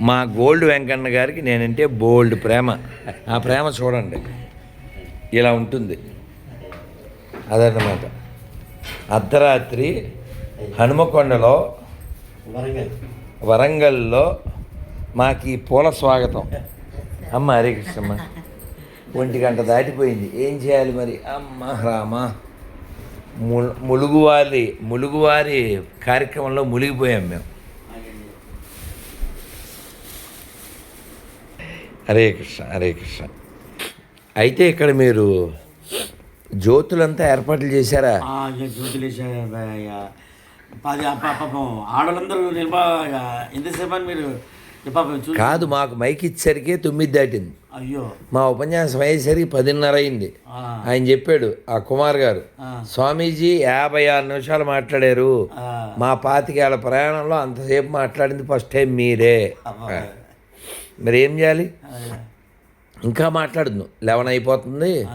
మా గోల్డ్ వెంకన్న గారికి నేనంటే బోల్డ్ ప్రేమ. ఆ ప్రేమ చూడండి. ఇలా ఉంటుంది. అదన్నమాట. అర్ధరాత్రి హనుమకొండలో వరంగల్లో మాకు ఈ పూల స్వాగతం. అమ్మ హరే కృష్ణమ్మ. ఒంటి గంట దాటిపోయింది. ఏం చేయాలి మరి? అమ్మ రామ. ము- ములుగువారి ములుగువారి కార్యక్రమంలో మునిగిపోయాం మేము. హరే కృష్ణ హరే కృష్ణ. అయితే ఇక్కడ మీరు జ్యోతులంతా ఏర్పాట్లు చేశారా? పాపం ఎంతసేపు మీరు కాదు మాకు మైక్ ఇచ్చేసరికి తొమ్మిది దాటింది. అయ్యో. మా ఉపన్యాసం అయ్యేసరికి పదిన్నర అయింది. ఆయన చెప్పాడు ఆ కుమార్ గారు స్వామీజీ యాభై ఆరు నిమిషాలు మాట్లాడారు. మా పాతికేళ్ళ ప్రయాణంలో అంతసేపు మాట్లాడింది ఫస్ట్ టైం మీరే. మరి ఏం చేయాలి. ఇంకా మాట్లాడును లెవెన్ అయిపోతుంది.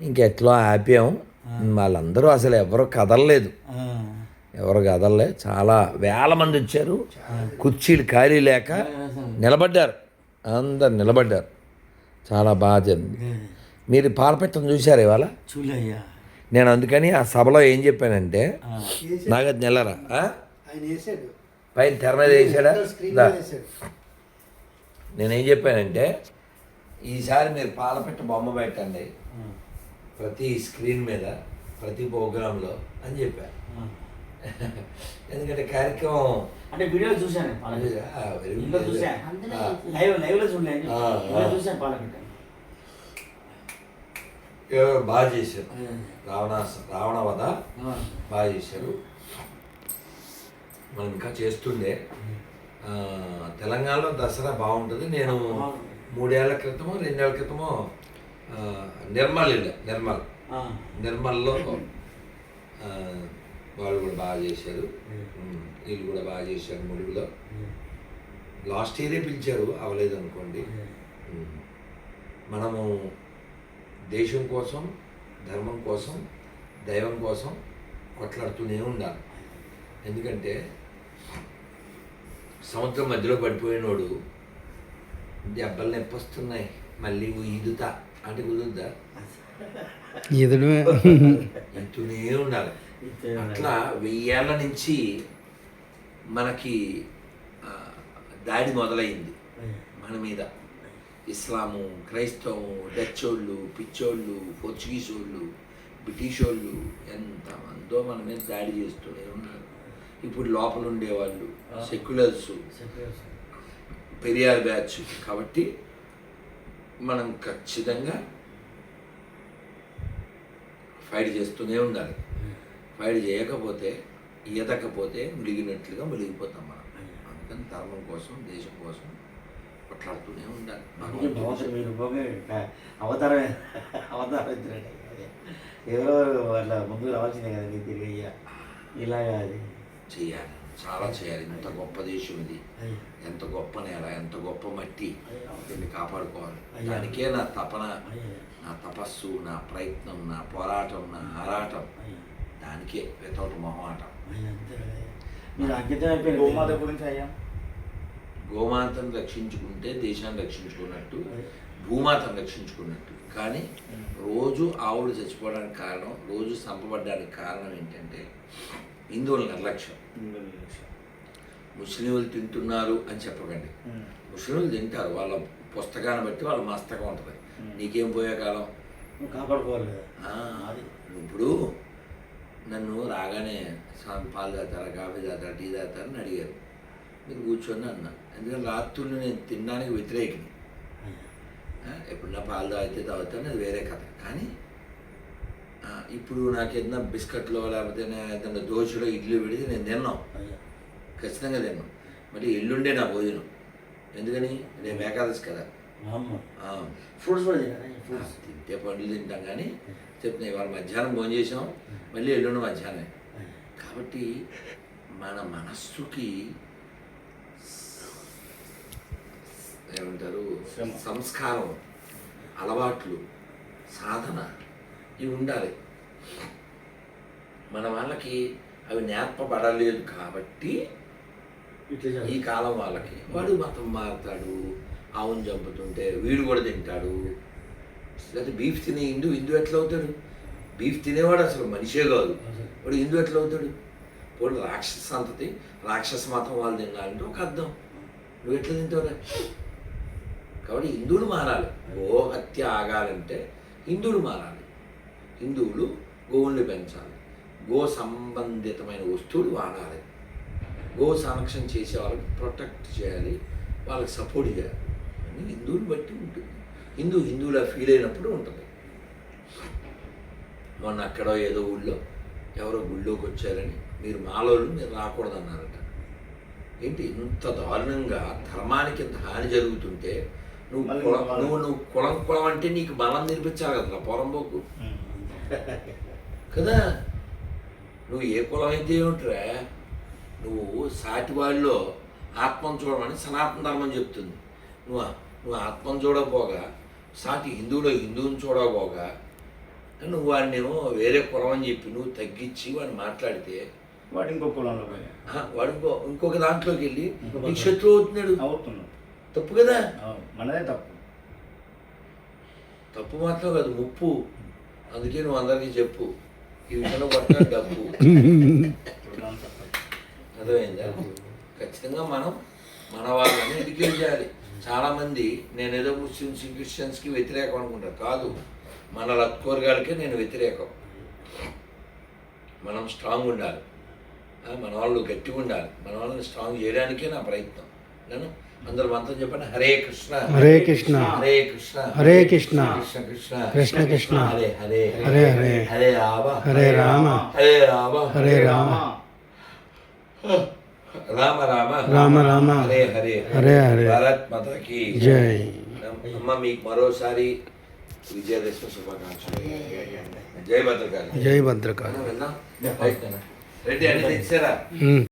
ఇంకెట్లో ఆపాం? వాళ్ళందరూ అసలు ఎవరు కదలలేదు. ఎవరు కదలలే. చాలా వేల మంది వచ్చారు. కుర్చీలు ఖాళీ లేక నిలబడ్డారు. అందరు నిలబడ్డారు. చాలా బాగా జరిగింది. మీరు పాలపెట్టం చూశారు ఇవాళ? చూలయ్యా నేను అందుకని ఆ సభలో ఏం చెప్పానంటే నెలరా? ఆయన వేసాడు పైన తెర మీద వేసాడా స్క్రీన్ దా. మీద వేసాడు నేనేం చెప్పానంటే ఈసారి మీరు పాలపెట్ట బొమ్మ పెట్టండి. ప్రతి స్క్రీన్ మీద ప్రతి ప్రోగ్రాంలో అని చెప్పాను ఆ. ఎందుకంటే కార్యక్రమం అంటే వీడియో చూశాను పాలకట్ట ఆ, very ఇంట్లో good. చూసా ఆ, లైవ్ లైవ్లో చూడలేదు ఆ, ఇంట్లో ఆ. చూసాను పాలకట్ట ఏవో బాగా చేశారు. రావణాస రావణ వధ ఆ, బాగా చేశారు. మనం ఇంకా చేస్తుండే. తెలంగాణలో దసరా బాగుంటుంది. నేను మూడేళ్ళ క్రితమో రెండేళ్ళ క్రితమో నిర్మల్ వెళ్ళా నిర్మల్. నిర్మల్లో వాళ్ళు కూడా బాగా చేశారు. వీళ్ళు కూడా బాగా చేశారు ములుగులో. లాస్ట్ ఇయరే పిలిచారు అవ్వలేదు అనుకోండి. మనము దేశం కోసం ధర్మం కోసం దైవం కోసం కొట్లాడుతూనే ఉండాలి. ఎందుకంటే సముద్రం మధ్యలో పడిపోయినోడు. దెబ్బలు నొప్పి వస్తున్నాయి మళ్ళీ ఈదుతా. అంటే కుదురుద్దా? ఇంతూనే ఉండాలి. అట్లా వెయ్యేళ్ళ నుంచి మనకి ఆ, దాడి మొదలైంది. మన మీద. ఇస్లాము క్రైస్తవం డచ్ వాళ్ళు పిచ్చోళ్ళు పోర్చుగీస్ వాళ్ళు బ్రిటిష్ వాళ్ళు ఎంతమందో మన మీద దాడి చేస్తూనే ఉన్నారు. ఇప్పుడు లోపల ఉండేవాళ్ళు సెక్యులర్స్ పెరియార్ బ్యాచ్. కాబట్టి మనం ఖచ్చితంగా ఫైట్ చేస్తూనే ఉండాలి. ఫైట్ చేయకపోతే ఈదకపోతే మునిగినట్లుగా మునిగిపోతాం మనం. అందుకని ధర్మం కోసం దేశం కోసం కొట్లాడుతూనే ఉండాలి. అవతారం అవతారం ఎవరో అట్లా ముందు రావాల్సిందే కదా తిరిగి అయ్యా ఇలాగా అది. చేయాలి. చాలా చేయాలి. ఇంత గొప్ప దేశం ఇది. ఎంత గొప్ప నేల ఎంత గొప్ప మట్టి దీన్ని కాపాడుకోవాలి. దానికే నా తపన నా తపస్సు నా ప్రయత్నం నా పోరాటం నా ఆరాటం దానికే వితౌట్ మొహమాటం. గోమాత గురించి అయ్యా? గోమాతను రక్షించుకుంటే దేశాన్ని రక్షించుకున్నట్టు భూమాతను రక్షించుకున్నట్టు. కానీ రోజు ఆవులు చచ్చిపోవడానికి కారణం రోజు చంపబడ్డానికి కారణం ఏంటంటే హిందువుల నిర్లక్ష్యం. ముస్లింలు తింటున్నారు అని చెప్పకండి. ముస్లింలు తింటారు. వాళ్ళ పుస్తకాన్ని బట్టి వాళ్ళ మస్తకం ఉంటుంది. నీకేం పోయే కాలం? కాపాడుకోవాలి ఇప్పుడు నన్ను రాగానే స్వామి పాలు తాతారా కాఫీ తాతారా టీ తాతారా అని అడిగారు. మీరు కూర్చొని అన్నా. ఎందుకంటే రాత్రులు నేను తినడానికి వ్యతిరేకిని. ఎప్పుడన్నా పాలు తాగితే తాగుతాను అది వేరే కథ. కానీ ఇప్పుడు నాకు ఏదైనా బిస్కెట్లో లేకపోతే ఏదైనా దోశలో ఇడ్లీ పెడితే నేను తిన్నాం. ఖచ్చితంగా తిన్నాం. మళ్ళీ ఎల్లుండే నా భోజనం. ఎందుకని? రేపు ఏకాదశి కదా. ఫ్రూట్స్ కూడా తింటే పండ్లు తింటాం కానీ చెప్తున్నా ఇవాళ మధ్యాహ్నం భోజనం చేసాం మళ్ళీ ఎల్లుండి మధ్యాహ్నం కాబట్టి మన మనస్సుకి ఏమంటారు. సంస్కారం అలవాట్లు సాధన ఇవి ఉండాలి. మన వాళ్ళకి అవి నేర్పబడలేదు కాబట్టి. ఈ కాలం వాళ్ళకి. వాడు మతం మారుతాడు ఆవును చంపుతుంటే వీడు కూడా తింటాడు. లేకపోతే బీఫ్ తినే హిందూ హిందూ ఎట్లా అవుతాడు? బీఫ్ తినేవాడు అసలు మనిషే కాదు. వాడు హిందూ ఎట్లా అవుతాడు? వాడు రాక్షస సంతతి రాక్షస మతం వాళ్ళు తినాలంటే ఒక అర్థం. నువ్వు ఎట్లా తింటావురా? కాబట్టి హిందువులు మారాలి. గో హత్య ఆగాలంటే హిందువులు మారాలి. హిందువులు గోవుల్ని పెంచాలి. గో సంబంధితమైన వస్తువులు వాడాలి. గో సంరక్షణ చేసే వాళ్ళకి ప్రొటెక్ట్ చేయాలి. వాళ్ళకి సపోర్ట్ చేయాలి. అని హిందువుని బట్టి ఉంటుంది. హిందూ హిందువులా ఫీల్ అయినప్పుడు ఉంటుంది. మొన్న అక్కడో ఏదో ఊళ్ళో ఎవరో గుళ్ళోకి వచ్చారని మీరు మాలోళ్ళు మీరు రాకూడదు అన్నారట ఏంటి ఇంత దారుణంగా ధర్మానికి ఇంత హాని జరుగుతుంటే నువ్వు కులం నువ్వు నువ్వు కులం కులం అంటే నీకు బలం నేర్పించాలి కదా పొరంబోకు. కదా? నువ్వు ఏ కులం అయితే ఏమిట్రా? నువ్వు సాటి వాళ్ళలో ఆత్మను చూడమని సనాతన ధర్మం చెప్తుంది. నువ్వు నువ్వు ఆత్మను చూడకపోగా సాటి హిందువులో హిందువుని చూడకపోగా నువ్వు వాడినేమో వేరే కులం అని చెప్పి నువ్వు తగ్గించి వాడిని మాట్లాడితే వాడు ఇంకో కులంలో వాడు ఇంకో ఇంకొక దాంట్లోకి వెళ్ళి నీకు శత్రువు అవుతున్నాడు. అవుతున్నాడు. తప్పు కదా. మనదే తప్పు. తప్పు మాత్రం కాదు ముప్పు. అందుకే నువ్వు అందరికీ చెప్పు. ఈ విషయంలో పట్టిన డబ్బు. అర్థమైందా? ఖచ్చితంగా మనం మన వాళ్ళని ఎడ్యుకేట్ చేయాలి. చాలామంది నేను ఏదో ముస్లిమ్స్ క్రిస్టియన్స్కి వ్యతిరేకం అనుకుంటారు కాదు. మన లక్కోరగాలకే నేను వ్యతిరేకం. మనం స్ట్రాంగ్ ఉండాలి. మన వాళ్ళు గట్టిగా ఉండాలి. మన వాళ్ళని స్ట్రాంగ్ చేయడానికే నా ప్రయత్నం. నేను అందరు మంత్రం చెప్పండి. హరే కృష్ణ హరే కృష్ణ హరే కృష్ణ హరే కృష్ణ కృష్ణ కృష్ణ కృష్ణ కృష్ణ హరే హరే హరే హరే హరే రామ హరే రామ హరే రామ హరే రామ రామ రామ రామ రామ హరే హరే హరే హరే భారత్ మాతకి జై. అమ్మ మీకు మరోసారి విజయదశమి శుభాకాంక్షలు. జై భద్రకాళి. జై భద్రకాళి. రెడ్డి అన్ని తెచ్చారా? ఉమ్.